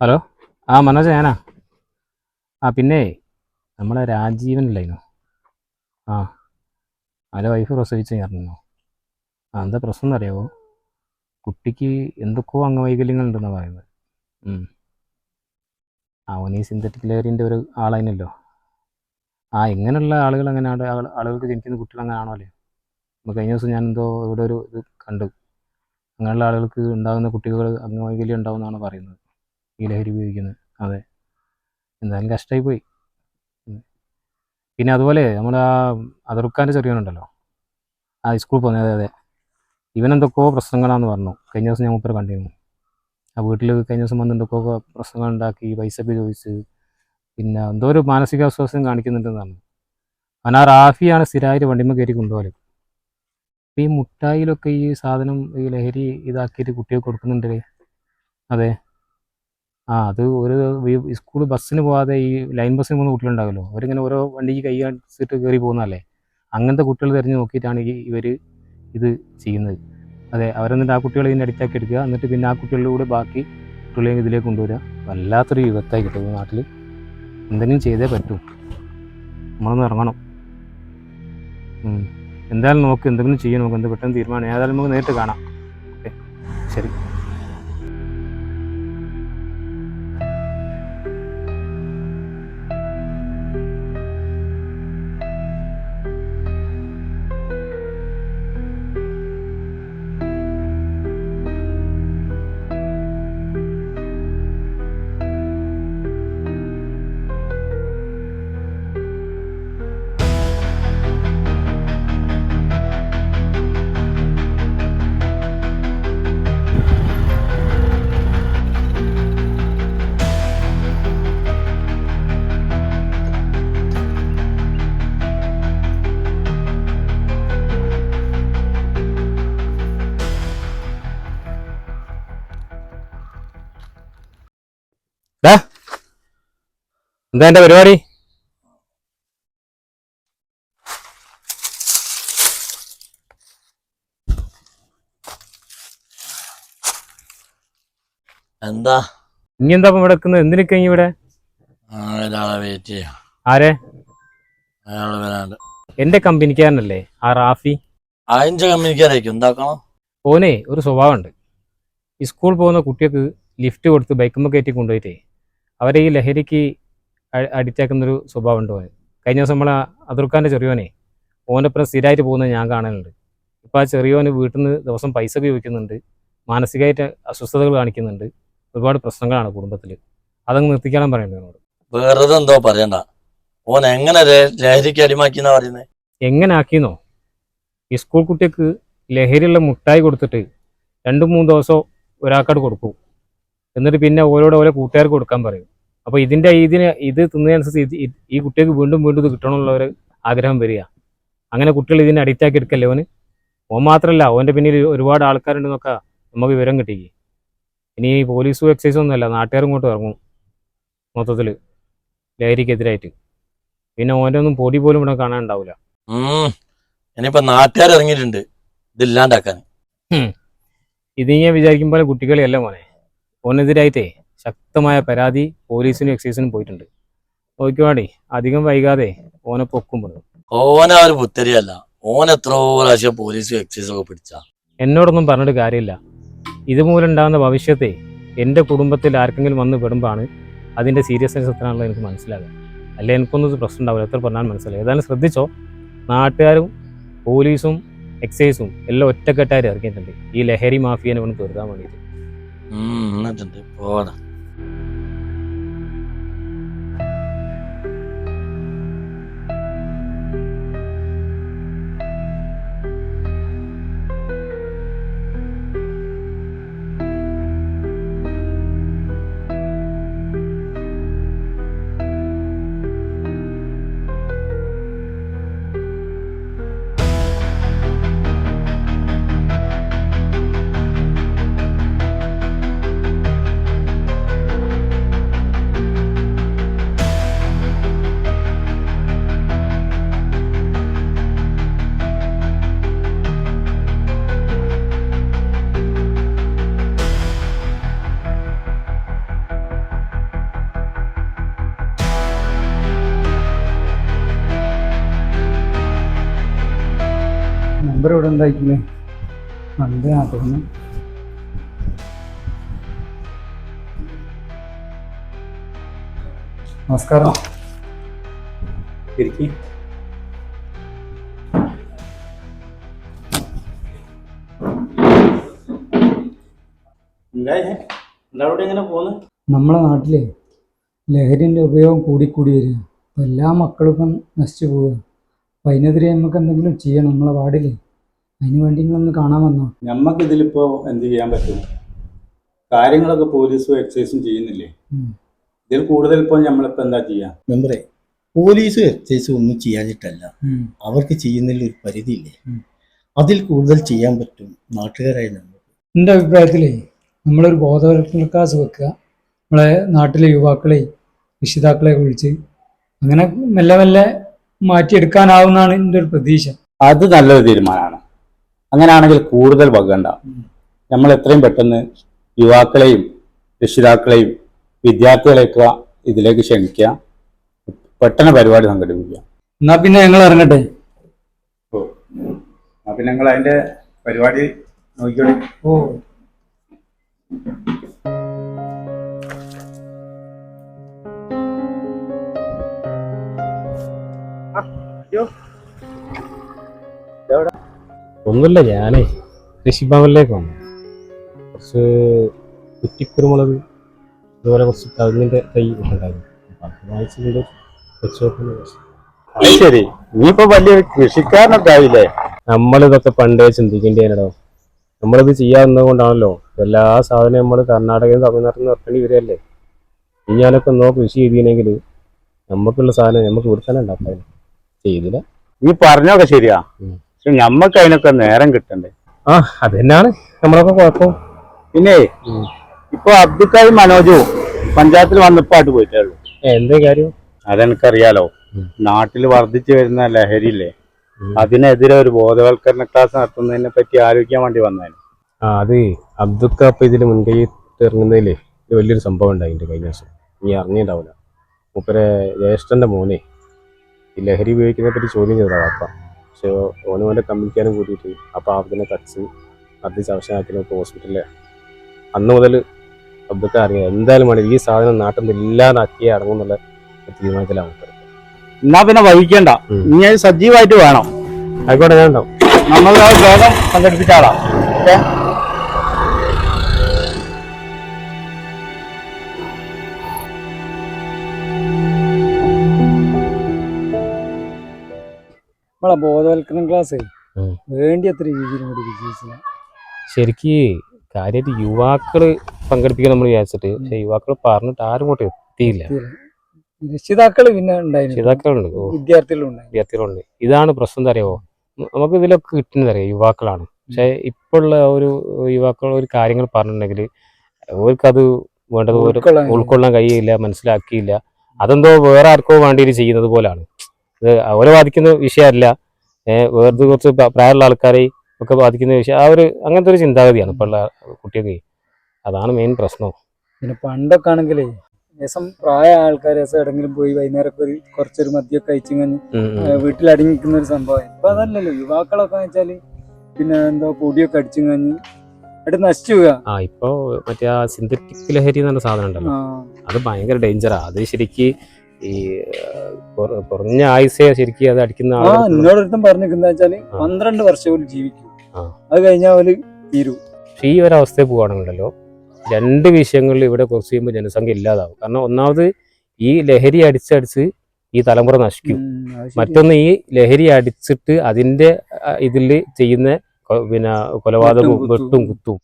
Hello? ആ മനോജ ഞാനാ. ആ പിന്നെ നമ്മളെ രാജീവനില്ലായിരുന്നു ആ ഹലോ വൈഫ് പ്രസവിച്ച് ചേർന്നു ആ എന്താ പ്രശ്നം എന്നറിയാവോ? കുട്ടിക്ക് എന്തൊക്കെയോ അംഗവൈകല്യങ്ങൾ ഉണ്ടെന്ന് പറയുന്നത് ആ ഈ സിന്തറ്റിക് ലെയറിന്റെ ഒരു ആളതിനല്ലോ ആ ഇങ്ങനെയുള്ള ആളുകൾ അങ്ങനെ ആൾ ആൾ ആളുകൾക്ക് ജനിക്കുന്ന കുട്ടികൾ അങ്ങനെ ആണോ അല്ലേ? അപ്പോൾ കഴിഞ്ഞ ദിവസം ഞാൻ എന്തോ ഇവിടെ ഒരു ഇത് കണ്ടു. അങ്ങനെയുള്ള ആളുകൾക്ക് ഉണ്ടാകുന്ന കുട്ടികൾ അംഗവൈകല്യം ഉണ്ടാവുമെന്നാണ് പറയുന്നത്. ഈ ലഹരി ഉപയോഗിക്കുന്നത് അതെ. എന്തായാലും കഷ്ടമായി പോയി പിന്നെ അതുപോലെ നമ്മുടെ ആ അതറുക്കാന്റെ ചെറിയവനുണ്ടല്ലോ ആ സ്കൂളിൽ പോകുന്നത് അതെ അതെ. ഇവനെന്തൊക്കെയോ പ്രശ്നങ്ങളാന്ന് പറഞ്ഞു. കഴിഞ്ഞ ദിവസം ഞാൻ മുപ്പര കണ്ടിരുന്നു. ആ വീട്ടിൽ കഴിഞ്ഞ ദിവസം വന്ന് എന്തൊക്കെയോ പ്രശ്നങ്ങൾ ഉണ്ടാക്കി പൈസ ഒക്കെ ചോദിച്ച് പിന്നെ എന്തോ ഒരു മാനസികാസ്വാസ്ഥ്യം കാണിക്കുന്നുണ്ടെന്ന് പറഞ്ഞു. അവൻ ആ റാഫിയാണ് സ്ഥിരമായിട്ട് വണ്ടിമ്മ കയറി കൊണ്ടുപോകൽ. ഈ മുട്ടായിലൊക്കെ ഈ സാധനം ഈ ലഹരി ഇതാക്കിയിട്ട് കുട്ടികൾക്ക് കൊടുക്കുന്നുണ്ടല്ലേ അതെ. ആ അത് ഒരു സ്കൂൾ ബസ്സിന് പോകാതെ ഈ ലൈൻ ബസ്സിന് പോകുന്ന കുട്ടികളുണ്ടാവുമല്ലോ അവരിങ്ങനെ ഓരോ വണ്ടിക്ക് കൈ കാണിച്ചിട്ട് കയറി പോകുന്നതല്ലേ? അങ്ങനത്തെ കുട്ടികൾ തിരഞ്ഞു നോക്കിയിട്ടാണ് ഈ ഇവർ ഇത് ചെയ്യുന്നത്. അതെ അവരെന്നിട്ട് ആ കുട്ടികളെ ഇതിന്റെ അടുത്താക്കി എടുക്കുക. എന്നിട്ട് പിന്നെ ആ കുട്ടികളുടെ കൂടെ ബാക്കി കുട്ടികളെയും ഇതിലേക്ക് കൊണ്ടുവരിക. വല്ലാത്തൊരു യുഗത്തായി കിട്ടും നാട്ടിൽ എന്തെങ്കിലും ചെയ്തേ പറ്റൂ. നമ്മളൊന്ന് ഇറങ്ങണം. എന്തായാലും നോക്ക് എന്തെങ്കിലും ചെയ്യാൻ നോക്ക് എന്ത് പെട്ടെന്ന് തീരുമാനം. ഏതായാലും നമുക്ക് നേരിട്ട് കാണാം. ഓക്കെ. ശരി. എന്താ എന്റെ പരിപാടി? എന്താ? ഇനി എന്താ ഇവിടെ നിൽക്കുന്നത്? എന്തിനൊക്കെ ഇവിടെ? വെയിറ്റ് ചെയ്യാം. ആരെ? വരാണ്ട്. എന്റെ കമ്പനിക്കാരനല്ലേ? ആ റാഫി. അഞ്ച് കമ്പനിക്കാരായിരിക്കും. എന്താക്കണം? ഓനെ ഒരു സ്വഭാവമുണ്ട്. ഈ സ്കൂൾ പോകുന്ന കുട്ടികൾക്ക് ലിഫ്റ്റ് കൊടുത്ത് ബൈക്കുമ്പോൾ കയറ്റി കൊണ്ടുപോയിട്ടേ അവരെ ഈ ലഹരിക്ക് അഡിക്റ്റ് ആക്കുന്നൊരു സ്വഭാവം ഉണ്ട് കഴിഞ്ഞ ദിവസം നമ്മൾ അതിർക്കാന്റെ ചെറിയോനെ ഓനൊപ്പം സ്ഥിരമായിട്ട് പോകുന്നത് ഞാൻ കാണലുണ്ട്. ഇപ്പോൾ ആ ചെറിയോന് വീട്ടിൽ നിന്ന് ദിവസം പൈസ ഉപയോഗിക്കുന്നുണ്ട്. മാനസികമായിട്ട് അസ്വസ്ഥതകൾ കാണിക്കുന്നുണ്ട്. ഒരുപാട് പ്രശ്നങ്ങളാണ് കുടുംബത്തിൽ അതങ്ങ് നിർത്തിക്കാനും പറയുന്നത് എന്നോട് വെറുതെ എന്തോ പറയണ്ട. ഓൻ എങ്ങനെ ലഹരിക്ക് അടിമാക്കിന്നാ പറയുന്നത് എങ്ങനെ ആക്കിയെന്നോ? ഈ സ്കൂൾ കുട്ടിക്ക് ലഹരിയുള്ള മുട്ടായി കൊടുത്തിട്ട് രണ്ടും മൂന്ന് ദിവസം ഒരാൾക്കാട് കൊടുക്കും. എന്നിട്ട് പിന്നെ ഓരോടെ ഓരോ കൂട്ടുകാർക്ക് കൊടുക്കാൻ പറയും. അപ്പോൾ ഇതിന്റെ ഇതിന് ഇത് തിന്നതിനനുസരിച്ച് ഈ കുട്ടികൾക്ക് വീണ്ടും വീണ്ടും ഇത് കിട്ടണമെന്നുള്ള ഒരു ആഗ്രഹം വരിക. അങ്ങനെ കുട്ടികൾ ഇതിനെ അഡിക്റ്റ് ആക്കി എടുക്കല്ലേ ഓന്? ഓൻ മാത്രമല്ല ഓന്റെ പിന്നിൽ ഒരുപാട് ആൾക്കാരുണ്ടെന്നൊക്കെ നമുക്ക് വിവരം കിട്ടിക്ക്. ഇനി ഈ പോലീസും എക്സൈസും ഒന്നുമല്ല നാട്ടുകാരും ഇങ്ങോട്ട് ഇറങ്ങും മൊത്തത്തിൽ ലഹരിക്കെതിരായിട്ട്. പിന്നെ ഓന്റെ ഒന്നും പൊടി പോലും ഇവിടെ കാണാൻ ഉണ്ടാവില്ല ഇനിയിപ്പോ നാട്ടുകാർ ഇറങ്ങിയിട്ടുണ്ട്. ഇതില്ലാണ്ടാക്കാൻ ഇത് ഞാൻ വിചാരിക്കുമ്പോൾ കുട്ടികളെയല്ല മോനെ. ഓനെതിരായിട്ടേ ശക്തമായ പരാതി പോലീസിനും എക്സൈസിനും പോയിട്ടുണ്ട്. നോക്കിവാടി അധികം വൈകാതെ ഓനെ പൊക്കും ഓന ഒരു പുത്തരിയല്ല ഓൻ എത്രയോ പ്രാവശ്യം പോലീസും എക്സൈസും ഒക്കെ പിടിച്ച. എന്നോടൊന്നും പറഞ്ഞിട്ട് കാര്യമില്ല. ഇതുമൂലം ഉണ്ടാകുന്ന ഭവിഷ്യത്തെ എന്റെ കുടുംബത്തിൽ ആർക്കെങ്കിലും വന്ന് പെടുമ്പോഴാണ് അതിന്റെ സീരിയസ്നെസ് എത്രയാണല്ലോ എനിക്ക് മനസ്സിലാകുക. അല്ലെ എനിക്കൊന്നും ഇത് പ്രശ്നം ഉണ്ടാവില്ല. എത്ര പറഞ്ഞാൽ മനസ്സിലായി ഏതായാലും ശ്രദ്ധിച്ചോ നാട്ടുകാരും പോലീസും എക്സൈസും എല്ലാം ഒറ്റക്കെട്ടായിട്ട് ഇറങ്ങിയിട്ടുണ്ട്. ഈ ലഹരി മാഫിയനെ കൊണ്ട് തീർക്കാൻ വേണ്ടിയിട്ട്. എന്നിട്ടുണ്ട്. ഇവിടെ ഉണ്ട് ആ തോന്നുന്നു നമസ്കാരം ഇങ്ങനെ നമ്മളെ നാട്ടിലെ ലഹരിന്റെ ഉപയോഗം കൂടിക്കൂടി വരിക. അപ്പം എല്ലാ മക്കളും ഇപ്പം നശിച്ചു പോവുക. അപ്പം അതിനെതിരെ നമുക്ക് എന്തെങ്കിലും ചെയ്യണം നമ്മളെ വാർഡിൽ അതിന് വേണ്ടി നിങ്ങളൊന്ന് കാണാൻ വന്നോ? ഞമ്മക്ക് ഇതിലിപ്പോ എന്ത് ചെയ്യാൻ പറ്റും? കാര്യങ്ങളൊക്കെ പോലീസും എക്സൈസും ചെയ്യുന്നില്ലേ. ഇതിൽ കൂടുതൽ ഇപ്പോൾ നമ്മളിപ്പോ എന്താ ചെയ്യാ? മെമ്പറേ പോലീസും എക്സൈസും ഒന്നും ചെയ്യാനിട്ടല്ല അവർക്ക് ചെയ്യുന്നതിൽ ഒരു പരിധിയില്ലേ? അതിൽ കൂടുതൽ ചെയ്യാൻ പറ്റും നാട്ടുകാരായി നമ്മൾ എന്റെ അഭിപ്രായത്തിലേ നമ്മളൊരു ബോധവൽക്കരണ ക്ലാസ് വെക്കുക. നമ്മളെ നാട്ടിലെ യുവാക്കളെ രക്ഷിതാക്കളെ വിളിച്ച് അങ്ങനെ മെല്ലെ മെല്ലെ മാറ്റിയെടുക്കാനാവുന്നതാണ് എന്റെ ഒരു പ്രതീക്ഷ. അത് നല്ലൊരു തീരുമാനമാണ്. അങ്ങനെയാണെങ്കിൽ കൂടുതൽ വകണ്ട. നമ്മൾ എത്രയും പെട്ടെന്ന് യുവാക്കളെയും രക്ഷിതാക്കളെയും വിദ്യാർത്ഥികളെയൊക്കെ ഇതിലേക്ക് ക്ഷണിക്കുക. പെട്ടെന്ന് പരിപാടി സംഘടിപ്പിക്കുക. എന്നാ പിന്നെ ഞങ്ങൾ ഇറങ്ങട്ടെ? ഓ പിന്നെ ഞങ്ങൾ അതിന്റെ പരിപാടി നോക്കിയോളി ഓ. ഒന്നുമില്ല ഞാനേ കൃഷിഭവനിലേക്ക് വന്നു. കുറച്ച് കുറ്റിക്കുരുമുളക് അതുപോലെ കുറച്ച് കവിഞ്ഞിന്റെ തൈ ഉണ്ടായിരുന്നു. വെച്ച് ശരി. നീയിപ്പോ വലിയ കൃഷിക്കാരനൊക്കെ നമ്മളിതൊക്കെ പണ്ടേ ചിന്തിക്കേണ്ടിയാണോ നമ്മളിത് ചെയ്യാവുന്നത് കൊണ്ടാണല്ലോ. എല്ലാ സാധനവും നമ്മൾ കർണാടകയിൽ നിന്ന് തമിഴ്നാട്ടിൽ നിന്ന് ഇറക്കേണ്ടി വരികയല്ലേ? ഇനി ഞാനൊക്കെ ഒന്നോ കൃഷി ചെയ്തില്ലെങ്കിൽ നമുക്കുള്ള സാധനം നമുക്ക് ഇവിടെ തന്നെ ഉണ്ടാക്കാൻ ചെയ്തില്ല. നീ പറഞ്ഞൊക്കെ ശരിയാ. പക്ഷെ ഞമ്മക്ക് അതിനൊക്കെ നേരം കിട്ടണ്ടേ? ആ അത് തന്നെയാണ് നമ്മളൊക്കെ കുഴപ്പം. പിന്നെ. ഇപ്പൊ അബ്ദുക്കാരി മനോജും പഞ്ചായത്തിൽ വന്നപ്പോ പോയിട്ടേ ഉള്ളൂ എന്തേ കാര്യം? അതെനിക്കറിയാലോ. നാട്ടിൽ വർദ്ധിച്ചു വരുന്ന ലഹരിയില്ലേ. അതിനെതിരെ ഒരു ബോധവൽക്കരണ ക്ലാസ് നടത്തുന്നതിനെ പറ്റി ആലോചിക്കാൻ വേണ്ടി വന്നതിന് ആ അത് അബ്ദുക്ക അപ്പൊ ഇതിൽ മുൻകൈ ഇറങ്ങുന്നതിലേ വലിയൊരു സംഭവം ഉണ്ടായിട്ടുണ്ട് കഴിഞ്ഞ ദിവസം. നീ അറിഞ്ഞിട്ടുണ്ടാവില്ല മൂപ്പരെ ജ്യേഷ്ഠന്റെ മോനെ ഈ ലഹരി ഉപയോഗിക്കുന്നതിനെ പറ്റി ചോദ്യം ചെയ്തതാ വാപ്പ. പക്ഷെ ഓന് ഓന്റെ കമ്പനിക്കാരും കൂട്ടിയിട്ട് ആ പാവത്തിനെ തച്ച് ചവശനാക്കി നമുക്ക് ഹോസ്പിറ്റലിൽ അന്ന് മുതൽ അബ്ദുക്ക് അറിയാം. എന്തായാലും വേണം ഈ സാധനം നാട്ടിൽ നിന്ന് ഇല്ലാതാക്കിയേ അടങ്ങുന്നുള്ള എന്നുള്ള തീരുമാനത്തിലാണ്. എന്നാ പിന്നെ വഹിക്കണ്ട. ഇനി അത് സജീവമായിട്ട് വേണം. ആയിക്കോട്ടെ ഞാൻ ഉണ്ടാവും. നമ്മൾ ആ രോഗം സംഘടിപ്പിച്ചാളാ ഓക്കെ? നമ്മളെ ബോധവൽക്കരണ ക്ലാസ്. വേണ്ടി അത്ര രീതിയിൽ കൂടി വിജയിച്ചില്ല ശരിക്ക് കാര്യമായിട്ട് യുവാക്കൾ പങ്കെടുപ്പിക്കാൻ നമ്മൾ വിചാരിച്ചിട്ട് പക്ഷെ യുവാക്കൾ പറഞ്ഞിട്ട് ആരും ഇങ്ങോട്ട് എത്തിയില്ല. രക്ഷിതാക്കൾ പിന്നെ രക്ഷിതാക്കളുണ്ട്. വിദ്യാർത്ഥികളുണ്ട് വിദ്യാർത്ഥികളുണ്ട്. ഇതാണ് പ്രശ്നം എന്താ അറിയാമോ നമുക്ക് ഇതിലൊക്കെ കിട്ടുന്നത് അറിയാം? യുവാക്കളാണ്. പക്ഷെ ഇപ്പോഴുള്ള ഒരു യുവാക്കൾ ഒരു കാര്യങ്ങൾ പറഞ്ഞിട്ടുണ്ടെങ്കിൽ അവർക്കത് വേണ്ടത് ഉൾക്കൊള്ളാൻ ഉൾക്കൊള്ളാൻ കഴിയില്ല മനസ്സിലാക്കിയില്ല. അതെന്തോ വേറെ ആർക്കോ വേണ്ടി ചെയ്യുന്നത് പോലാണ്. ഇത് അവരെ ബാധിക്കുന്ന വിഷയമല്ല. വേറെ കുറച്ച് പ്രായമുള്ള ആൾക്കാരെ ഒക്കെ ബാധിക്കുന്ന വിഷയം ആ ഒരു അങ്ങനത്തെ ഒരു ചിന്താഗതിയാണ് ഇപ്പോഴുള്ള കുട്ടികൾക്ക് അതാണ് മെയിൻ പ്രശ്നം. പിന്നെ പണ്ടൊക്കെ ആണെങ്കിലേ രസം പ്രായ ആൾക്കാർ രസം എവിടെങ്കിലും പോയി വൈകുന്നേരമൊക്കെ ഒരു കുറച്ചൊരു മദ്യമൊക്കെ കഴിച്ചു വീട്ടിലടങ്ങിക്കുന്ന വീട്ടിൽ അടങ്ങിക്കുന്ന ഒരു സംഭവം. ഇപ്പൊ അതല്ലല്ലോ യുവാക്കളൊക്കെ വെച്ചാൽ പിന്നെ എന്തോ പൊടിയൊക്കെ അടിച്ചു കഴിഞ്ഞ് അവിടെ നശിച്ചു ആ ഇപ്പോ മറ്റേ ആ സിന്തറ്റിക് ലഹരി എന്ന് പറഞ്ഞ സാധനം ഉണ്ടല്ലോ. അത് ഭയങ്കര ഡേഞ്ചറാ അത് ശരിക്ക് ഈ കുറഞ്ഞ ആയുസേ ശരിക്കും അത് അടിക്കുന്ന ആ ആളുകൾക്ക് എന്നോട് ഒരുത്തം പറഞ്ഞിരിക്കുന്ന വെച്ചാൽ. പന്ത്രണ്ട് വർഷം പോലും ജീവിക്കും. അത് കഴിഞ്ഞാൽ അവർ തീരൂ. പക്ഷേ ഈ ഒരു അവസ്ഥയിൽ പോവുകയാണെങ്കിലോ രണ്ട് വിഷയങ്ങളിൽ ഇവിടെ കുറച്ച് കഴിയുമ്പോൾ ജനസംഖ്യ ഇല്ലാതാവും. കാരണം ഒന്നാമത് ഈ ലഹരി അടിച്ചടിച്ച് ഈ തലമുറ നശിക്കും. മറ്റൊന്ന് ഈ ലഹരി അടിച്ചിട്ട് അതിന്റെ ഇതിൽ ചെയ്യുന്ന പിന്നെ കൊലപാതകവും വെട്ടും കുത്തും.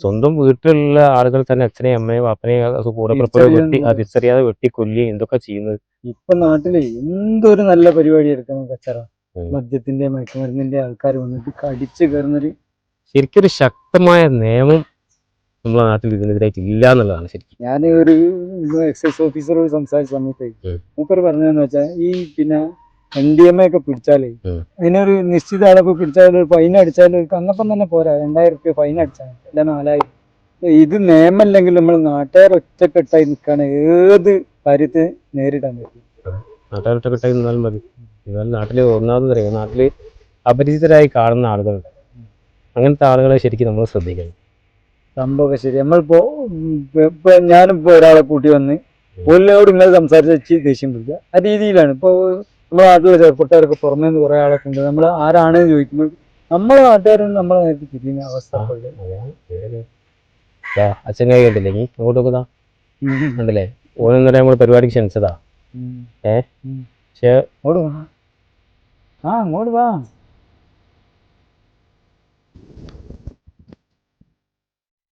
സ്വന്തം വീട്ടിലുള്ള ആളുകൾ തന്നെ അച്ഛനെയും അമ്മയും അപ്പനെയും കൂടെ പുറപ്പുറ വെട്ടി തിരിച്ചറിയാതെ വെട്ടി കൊല്ലുകയും എന്തൊക്കെ ചെയ്യുന്നത്? ഇപ്പൊ നാട്ടിൽ എന്തൊരു നല്ല പരിപാടി എടുക്കണം കച്ചറ. മദ്യത്തിന്റെ മയക്കുമരുന്നിന്റെ ആൾക്കാർ വന്നിട്ട് കടിച്ചു കയറുന്നൊരു ശരിക്കും ഒരു ശക്തമായ നിയമം നമ്മളെ നാട്ടിൽ ഇതിനെതിരായിട്ട് ഇല്ല എന്നുള്ളതാണ് ശരിക്കും. ഞാൻ ഒരു എക്സൈസ് ഓഫീസറോട് സംസാരിച്ച സമയത്ത് മൂപ്പർ പറഞ്ഞതെന്ന് വെച്ചാൽ ഈ പിന്നെ എൻ ഡി എം എ ഒക്കെ പിടിച്ചാലേ. അതിനൊരു നിശ്ചിത അളവ് പിടിച്ചാൽ ഒരു ഫൈൻ അടിച്ചാൽ അന്നപ്പം തന്നെ പോരാ. രണ്ടായിരം റുപ്യ ഫൈൻ അടിച്ചാൽ അല്ല നാലായിരം. ഇത് നിയമല്ലെങ്കിൽ നമ്മൾ നാട്ടുകാർ ഒറ്റക്കെട്ടായി നിൽക്കാണ് ഏത് കാര്യത്തെ നേരിടാൻ പറ്റും. നാട്ടുകാർ ഒറ്റക്കെട്ടായി നിന്നാലും മതി. എന്നാലും നാട്ടിൽ ഒന്നാമത് അറിയാം നാട്ടിൽ അപരിചിതരായി കാണുന്ന ആളുകളുണ്ട്. അങ്ങനത്തെ ആളുകളെ ശരിക്കും നമ്മൾ ശ്രദ്ധിക്കണം. സംഭവം ശരി. നമ്മളിപ്പോ ഇപ്പൊ- ഇപ്പൊ ഞാനിപ്പോ ഒരാളെ കൂട്ടി വന്ന് ഓലിനോട് ഇങ്ങനെ സംസാരിച്ച് ദേഷ്യം പിടിക്കുക. ആ രീതിയിലാണ്. ഇപ്പോൾ നമ്മുടെ നാട്ടിലെ ചെറുപ്പക്കാരൊക്കെ പുറമേ നിന്ന് കുറെ ആളൊക്കെ ഉണ്ട്. നമ്മൾ ആരാണെന്ന് ചോദിക്കുമ്പോൾ നമ്മളെ നാട്ടുകാരും നമ്മളെ നേരത്തെ തിരിയുന്ന അവസ്ഥ അച്ഛൻ കണ്ടില്ലേ? നീ. കണ്ടില്ലേ? ഓനെന്നേരം നമ്മൾ പരിപാടിക്ക് ക്ഷണിച്ചതാ. ഉം. ഏ? ഉം. പക്ഷേ അങ്ങോട്ട് വാ. ആ അങ്ങോട്ട് വാ.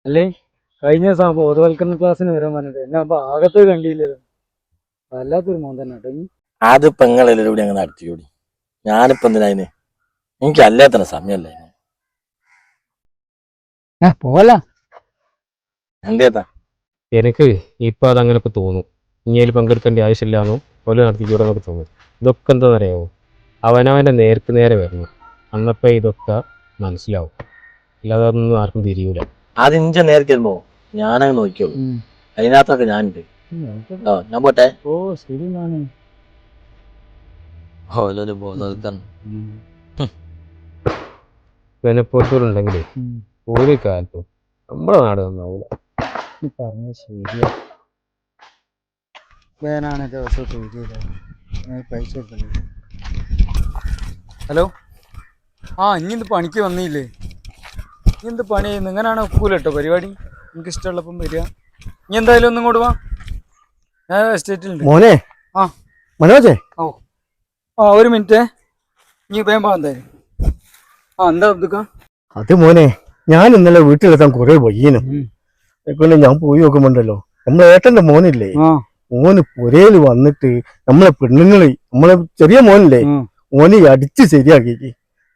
അല്ലേ? കഴിഞ്ഞ ദിവസം ബോധവൽക്കരണ ക്ലാസ്സിന് വരാൻ പറഞ്ഞിട്ട് എന്നെ അപ്പൊ ആകത്ത് കണ്ടില്ലല്ലോ. വല്ലാത്തൊരു മോൻ തന്നെ കേട്ടോ ഈ പെങ്ങളിലൂടെ അങ്ങ് അടിച്ചുകൂടി ഞാനിപ്പോ എന്തിനായിന് എനിക്ക് അല്ലാത്ത സമയമല്ല ആ പോല എന്തേത്താ എനിക്ക് ഇപ്പൊ അതങ്ങനെ തോന്നും. ഇനിയിൽ പങ്കെടുക്കേണ്ട ആവശ്യമില്ലാന്നോ പോലെ നടത്തിക്കൂടെന്നൊക്കെ തോന്നും. ഇതൊക്കെ എന്താണെന്നറിയാമോ അവനവന്റെ നേർക്ക് നേരെ വരുന്നു അന്നപ്പോ ഇതൊക്കെ മനസ്സിലാവും. അല്ലാതെ അതൊന്നും ആർക്കും തിരിയൂല. അത് ഇഞ്ച നേരത്തെ വരുമ്പോ ഞാനങ്ങ് നോക്കിയോളൂ അതിനകത്തൊക്കെ ഞാനുണ്ട്. ഓ ഞാൻ പോട്ടെ. ഓ ശരി ഓരോരു ബോധവൽക്കരണം ബെനപ്പോട്ടുകളുണ്ടെങ്കിലേ ഒരു കാലത്തും നമ്മുടെ നാട് നന്നാവൂല പറഞ്ഞ ശരിയാ വേനാണ് ദിവസം വരില്ല പൈസ കൊടുക്കണ്ടേ ഹലോ ആ ഇനി എന്ത് പണിക്ക് വന്നില്ലേ ഇനി എന്ത് പണി ചെയ്യുന്നു ഇങ്ങനെയാണ് ഒക്കൂല കേട്ടോ പരിപാടി എനിക്ക് ഇഷ്ടമുള്ളപ്പം വരിക ഇനി എന്തായാലും ഒന്നും ഇങ്ങോട്ട് വാ ഞാൻ എസ്റ്റേറ്റിലുണ്ട് മോനെ? ആ. മനോജേ? ഓ ആ ഒരു മിനിറ്റ്. നീ വേഗം പോകാൻ ആ എന്താ അബ്ദുക്ക അത് മോനെ ഞാൻ ഇന്നലെ വീട്ടിലെത്താൻ കുറെ വയ്യനും. അതുകൊണ്ട് ഞാൻ പോയി നോക്കുമ്പോണ്ടല്ലോ നമ്മളെ ഏട്ടന്റെ മോനില്ലേ? മോന് പുരയിൽ വന്നിട്ട് നമ്മളെ പെണ്ണുങ്ങളെ നമ്മളെ ചെറിയ മോനില്ലേ. മോനെ അടിച്ച് ശരിയാക്കി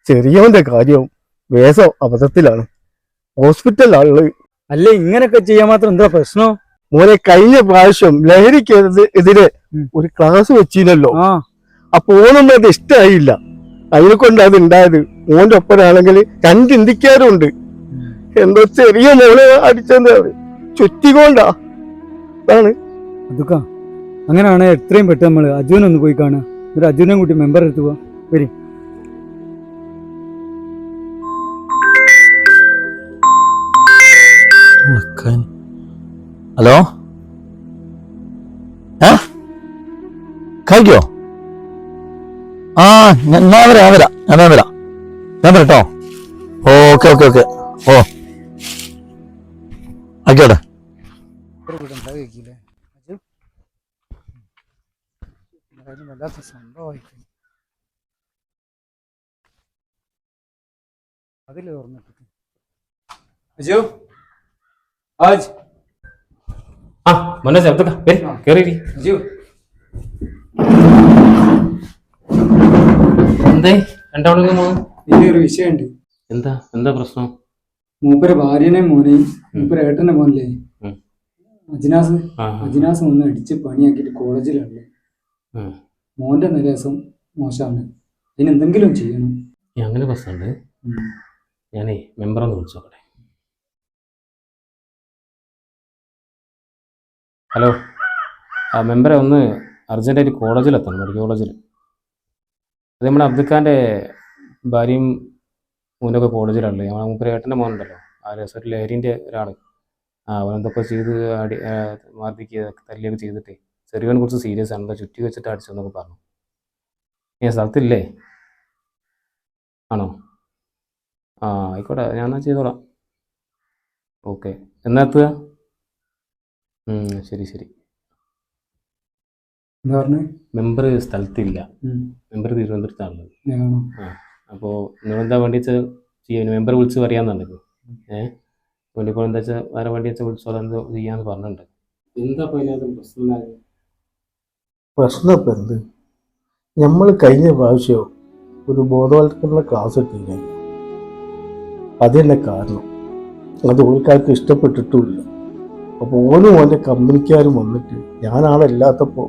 ചെറിയവന്റെ കാര്യവും വേസോ അബദ്ധത്തിലാണ്. ഹോസ്പിറ്റലാണ് അല്ല ഇങ്ങനൊക്കെ ചെയ്യാൻ മാത്രം എന്താ പ്രശ്നം? മോനെ കഴിഞ്ഞ പ്രാവശ്യം ലഹരിക്കെതിരെ ഒരു ക്ലാസ് വെച്ചില്ലല്ലോ ആ അപ്പൊ ഓനൊന്നും അത് ഇഷ്ടമായില്ല അതിനെ കൊണ്ട് അത് ഉണ്ടായത് മോന്റെ ഒപ്പനാണെങ്കിൽ രണ്ട് ഇന്ത്യക്കാരും ഉണ്ട് എന്തോ ചെറിയ മോളെ അടിച്ചെന്താ ചുറ്റിക്കൊണ്ടാ. അതാണ്. അതൊക്കെ അങ്ങനെയാണ് എത്രയും പെട്ടെന്ന് നമ്മൾ അജുവിനെ ഒന്ന് പോയി കാണുക. ഒരു അജുവിനെ കൂട്ടി മെമ്പർ എടുത്തു പോവാ. വരി. ഹലോ? ഏ? കഴിക്കോ? ആ ഞാൻ ഞാൻ വരാം ഞാൻ വരാം ഞാൻ വരാം. ഞാൻ വരാം കേട്ടോ ഓക്കെ ഓക്കെ ഓക്കെ. ഓ. ആയിക്കോട്ടെ. അതിൽ ഓർമ്മിപ്പിക്കും അജു. ആജ് ആ മനോജ് കേറി കേറി അജു. എന്തേ? രണ്ടാളും ഇതിലൊരു വിഷയമുണ്ട്. എന്താ? എന്താ പ്രശ്നം? മൂപ്പരെ ഭാര്യനെ മോനെ മൂപ്പരെ ഏട്ടന്റെ മോനെ. അജിനാസ് അജിനാസ് ഒന്ന് അടിച്ച് പണിയാക്കിയിട്ട് കോളേജിലാണ് മോന്റെ നിരാസം മോശമാണ്. അതിന് എന്തെങ്കിലും ചെയ്യണം. അങ്ങനെ പ്രശ്നമുണ്ട്. ഞാനേ മെമ്പറൊന്ന് വിളിച്ചു ഹലോ ആ മെമ്പറെ ഒന്ന് അർജന്റായിട്ട് കോളേജിലെത്തണം മെഡിക്കൽ കോളേജിൽ അത് നമ്മുടെ അബ്ദുഖാന്റെ ഭാര്യയും മൂന്നൊക്കെ കോളേജിലാണല്ലേ നമ്മുടെ മൂപ്പര് ഏട്ടന്റെ മോനുണ്ടല്ലോ. ആ രസൊരു ലഹരിന്റെ ഒരാൾ ആ അവനെന്തൊക്കെ ചെയ്ത് അടി മർദ്ദിക്കുക തല്ലിയൊക്കെ ചെയ്തിട്ട് ചെറിയവൻ കുറച്ച് സീരിയസ് ആണ്. എന്താ ചുറ്റി വെച്ചിട്ട് അടിച്ചു എന്നൊക്കെ പറഞ്ഞു. ഞാൻ സ്ഥലത്തില്ലേ? ആണോ? ആ ആയിക്കോട്ടെ. ഞാൻ എന്നാൽ ചെയ്തോളാം. ഓക്കെ. എന്നാ എത്തുക? ശരി ശരി. എന്താ പറഞ്ഞേ? മെമ്പർ സ്ഥലത്തില്ല. മെമ്പർ തിരുവനന്തപുരത്താണുള്ളത്. അപ്പോ അപ്പോൾ നിങ്ങളെന്താ വേണ്ടി വെച്ചാൽ ചെയ്യാൻ മെമ്പർ വിളിച്ച് പറയാന്നുണ്ടല്ലോ ഏഹ് വേണ്ടിപ്പോൾ എന്താ വെച്ചാൽ വേറെ വേണ്ടി വെച്ചാൽ വിളിച്ചോ? അതെന്തോ ചെയ്യാന്ന് പറഞ്ഞിട്ടുണ്ട്. എന്താ പ്രശ്നം പ്രശ്നം ഇപ്പൊ എന്ത്? നമ്മൾ കഴിഞ്ഞ പ്രാവശ്യം ഒരു ബോധവൽക്കരണ ക്ലാസ് ഇട്ടില്ല അത് തന്നെ കാരണം അത് ഓൽക്കാർക്ക് ഇഷ്ടപ്പെട്ടിട്ടുമില്ല. അപ്പോൾ ഓനും ഓന്റെ കമ്പനിക്കാരും വന്നിട്ട് ഞാനാളല്ലാത്തപ്പോൾ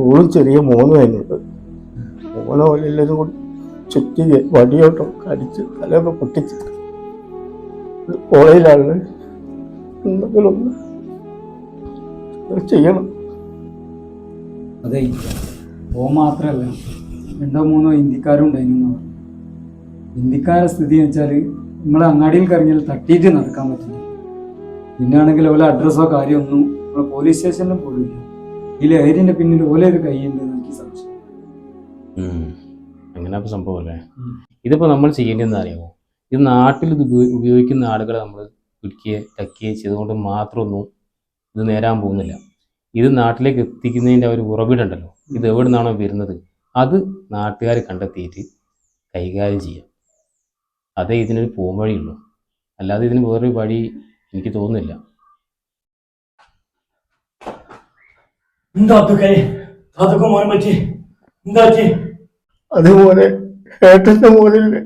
ഓളും ചെറിയ മോനും അതിനുണ്ട് ഓനോ എല്ലാവരും കൂടി ചുറ്റി വടിയോട്ടോ അടിച്ച് തലയൊക്കെ പൊട്ടിച്ച് കോളേജിലാണ് എന്തെങ്കിലും ചെയ്യണം. അതെ ഓ മാത്രല്ല. രണ്ടോ മൂന്നോ ഹിന്ദിക്കാരും ഉണ്ടായിരുന്നു എന്ന് പറഞ്ഞു. ഇന്ത്യക്കാരെ സ്ഥിതി എന്ന് വെച്ചാൽ നമ്മളെ അങ്ങാടിയിൽ കറങ്ങിയാൽ തട്ടിയിട്ട് നടക്കാൻ പറ്റില്ല. പിന്നാണെങ്കിൽ ഓല അഡ്രസ്സോ കാര്യമൊന്നും നമ്മളെ പോലീസ് സ്റ്റേഷനിലും പോലില്ല ഈ ലഹരിന്റെ പിന്നിൽ ഓലെ ഒരു കൈയുണ്ട് എനിക്ക് സംശയം. അങ്ങനെ അപ്പോൾ സംഭവം അല്ലേ? ഇതിപ്പോ ഇതിപ്പോൾ നമ്മൾ ചെയ്യേണ്ടതെന്ന് അറിയാമോ? ഇത് നാട്ടിൽ ഇത് ഉപയോഗിക്കുന്ന ആളുകളെ നമ്മൾ പിടിക്കുകയോ തക്കിയെ ചെയ്തുകൊണ്ട് മാത്രമൊന്നും ഇത് നേരാൻ പോകുന്നില്ല. ഇത് നാട്ടിലേക്ക് എത്തിക്കുന്നതിന്റെ ഒരു ഉറവിടുണ്ടല്ലോ ഇത് എവിടെ നിന്നാണോ വരുന്നത്? അത് നാട്ടുകാർ കണ്ടെത്തിയിട്ട് കൈകാര്യം ചെയ്യാം. അതേ ഇതിനൊരു പോംവഴിയുള്ളൂ. അല്ലാതെ ഇതിന് വേറൊരു വഴി എനിക്ക് തോന്നുന്നില്ല. എന്താ അബ്ദുക്കൈ അതൊക്കെ മോനെ പറ്റി. എന്താ പറ്റി അതുപോലെ ഏട്ടന്റെ മോനില്ലേ?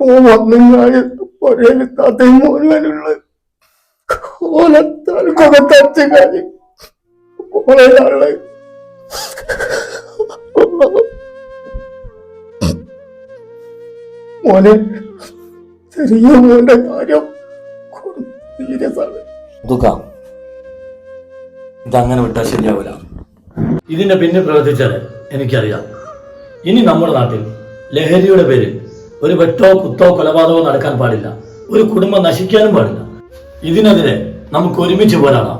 ഓ വന്നുങ്ങായ പുഴയിൽ താത്തയും മോനുവാനുള്ളത് ഓലത്താൽക്കൊക്കെ തച്ച കാര്യം. ഓളയിലുള്ളത് മോനെ ചെറിയ മോന്റെ കാര്യം സീരിയസ് ആണ് ദുഃഖ. ഇതങ്ങനെ വിട്ടാൽ ശരിയാവില്ല ഇതിന്റെ പിന്നിൽ പ്രവർത്തിച്ചാൽ എനിക്കറിയാം. ഇനി നമ്മുടെ നാട്ടിൽ ലഹരിയുടെ പേരിൽ ഒരു വെട്ടോ കുത്തോ കൊലപാതകമോ നടക്കാൻ പാടില്ല. ഒരു കുടുംബം നശിക്കാനും പാടില്ല. ഇതിനെതിരെ നമുക്ക് ഒരുമിച്ച് പോരാടാം.